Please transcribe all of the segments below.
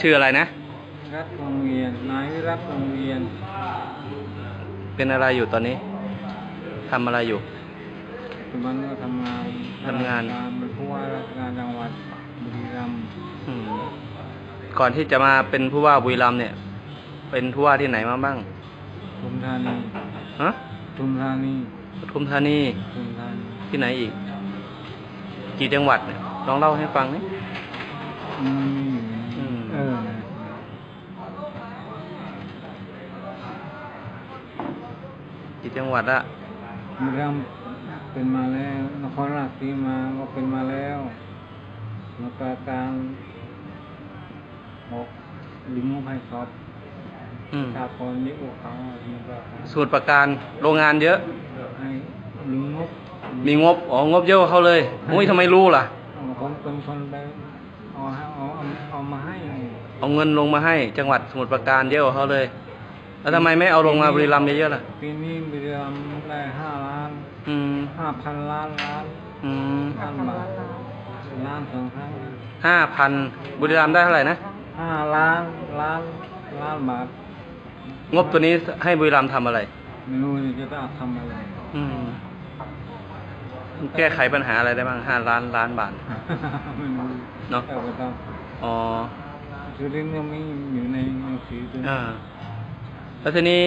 ชื่ออะไรนะ รัฐวงเวียนนายวิรัตวงเวียนเป็นอะไรอยู่ตอนนี้ทำอะไรอยู่ ปัจจุบันก็ทำงานทำงานรเป็นผู้ว่าราชการจังหวัดบุรีรัมย์อืมก่อนที่จะมาเป็นผู้ว่าบุรีรัมย์เนี่ย เป็นผู้ว่าที่ไหนมาบ้างปทุมธานีฮะปทุมธานีปทุมธานีปทุมธานีที่ไหนอีก กี่จังหวัดเนี่ยลองเล่าให้ฟังนี่มันมีอยู่อืมเออนะ กี่จังหวัดละบุรีรัมย์เป็นมาแล้ว นครราชสีมาก็เป็นมาแล้วแล้วก็การบอกลิงก์ให้สอบอืม ถ้าคนเยอะกว่าเขามันก็สูตรประการโรงงานเยอะ ให้ลิงก์งบมีงบ อ๋อ งบเยอะกว่าเขาเลยโอ้ยทำไมรู้ล่ะผมเป็นคนไปเอาให้เอาเอาเอามาให้ เอาเงินลงมาให้จังหวัดสมุทรปราการเยอะกว่าเขาเลย แล้วทำไมไม่เอาลงมาบุรีรัมย์เยอะๆล่ะ ปีนี้บุรีรัมย์ได้ห้าล้านอืม ห้าพันล้านล้านอืมล้านบาทล้านสองครั้งห้าพันบุรีรัมย์ได้เท่าไหร่นะ ห้าล้านล้านล้านบาทงบตัวนี้ให้บุรีรัมย์ทำอะไร ไม่รู้จะต้องทำอะไร อืม แก้ไขปัญหาอะไรได้บ้างห้าล้านล้านบาท ไม่รู้เนอะ แต่ก็ต้องอ๋อ สุรินทร์ก็มีอยู่ในหนังสือตัวนี้ อ่าแล้วทีนี้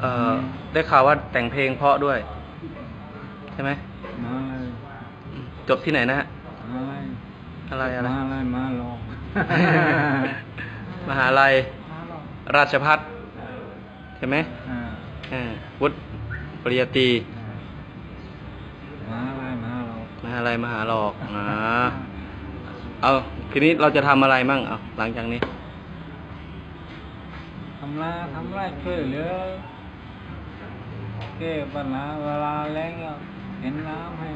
เอ่อได้ข่าวว่าแต่งเพลงเพราะด้วย ใช่ไหม มาอะไรอืมจบที่ไหนนะฮะ มาอะไรอะไรอะไร มาอะไรมาหลอกมหาลัย ราชพัฒใช่ไหมอ่าอ่าวุฒิปริญญาตรีมาอะไรมาหลอกมหาลัยมหาหลอกอ่าเอา ทีนี้เราจะทำอะไรมั่งเอาหลังจากนี้ ทำไรทำไรช่วยเหลือแก้ปัญหาเวลาแล้งก็เห็นน้ำให้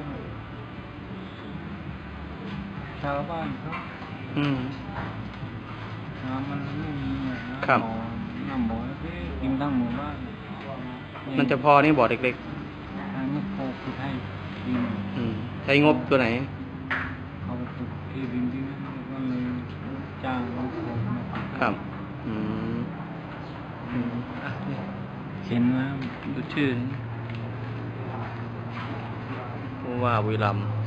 ชาวบ้านเขาอืม น้ำมันไม่มีน้ำครับบ่อน้ำบ่อที่กินทั้งหมู่บ้านมันจะพอนี่บ่อเล็กทางไม่พอคือให้กินๆอืมใช้งบตัวไหน เขาไปปลูกที่ดินที่นั่นก็เลย จ้างบางคนมาปลูกครับ อืมอืมอะนี่เห็นน้ดูชื่อผู้ว่าบุรีรัมย์